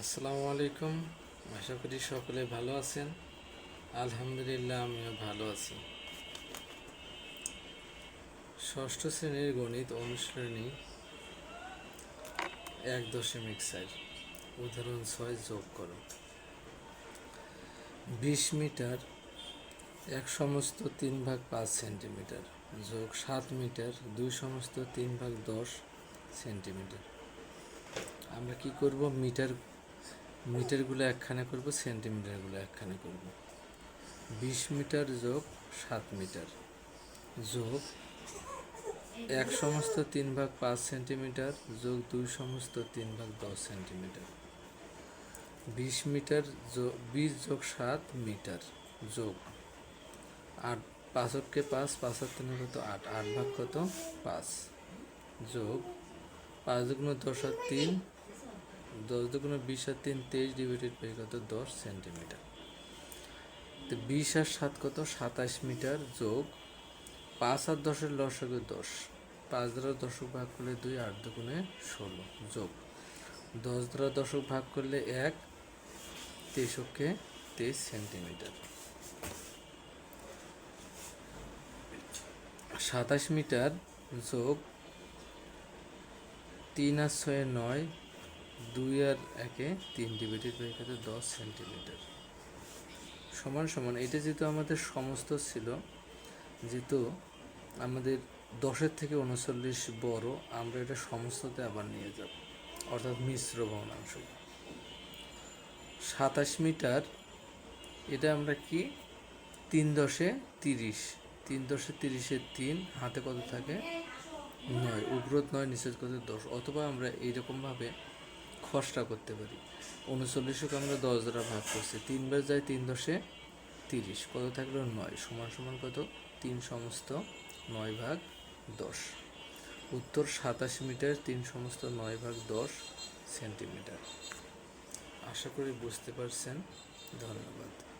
আসসালামু আলাইকুম। আশা করি সকলে ভালো আছেন। আলহামদুলিল্লাহ, আমিও ভালো আছি। ষষ্ঠ শ্রেণির গণিত অনুশীলনী এক দশমিক চার, উদাহরণ ছয় যোগ করো। বিশ মিটার এক সমস্ত তিন ভাগ পাঁচ সেন্টিমিটার, যোগ সাত মিটার দুই সমস্ত তিন ভাগ দশ সেন্টিমিটার। আমরা কি করব? মিটার মিটারগুলো একখানে করব, সেন্টিমিটারগুলো একখানে করব। বিশ মিটার যোগ সাত মিটার। যোগ এক সমস্ত তিন ভাগ পাঁচ সেন্টিমিটার, যোগ দুই সমস্ত তিন ভাগ দশ সেন্টিমিটার। বিশ মিটার যোগ, বিশ যোগ সাত মিটার, যোগ আট, পাঁচককে পাঁচ পাঁচ তিন কত আট আট ভাগ কত? পাঁচ। যোগ পাঁচ দুগুণ দশ তিন দশ দুগুণ বিশ আর তিন, তেইশ ডিভাইডেড বাই কত? দশ সেন্টিমিটার তো বিশ আর সাত কত? সাতাশ মিটার যোগ পাঁচ আর দশের লসকে দশ। পাঁচ দ্বারা দশক ভাগ করলে দুই, আট দুগুণে ষোলো যোগ। দশ দ্বারা দশক ভাগ করলে এক তেইশকে তেইশ সেন্টিমিটার সাতাশ মিটার যোগ তিন আর ছয়ে নয় দুই আর একে তিন ডিভাইডেড বাই কত দশ সেন্টিমিটার সমান সমান, এটা যেহেতু আমাদের সমস্ত ছিল, যেহেতু আমাদের দশের থেকে উনচল্লিশ বড়, আমরা এটা সমস্ততে আবার নিয়ে যাব, অর্থাৎ মিশ্র ভগ্নাংশ সাতাশ মিটার, এটা আমরা কি? তিন দশে তিরিশ। তিন দশে তিরিশে তিন, হাতে কত থাকে? নয়। উপরোধ নয় নিষেধ কত দশ। অথবা আমরা এইরকমভাবে খসড়া করতে পারি। উনচল্লিশকে আমরা দশ দ্বারা ভাগ করছি। তিনবার যায় তিন দশে তিরিশ। কত থাকল নয়? সমান সমান কত? তিন সমস্ত নয় ভাগ দশ। উত্তর সাতাশ মিটার, তিন সমস্ত নয় ভাগ দশ সেন্টিমিটার। আশা করি বুঝতে পারছেন। ধন্যবাদ।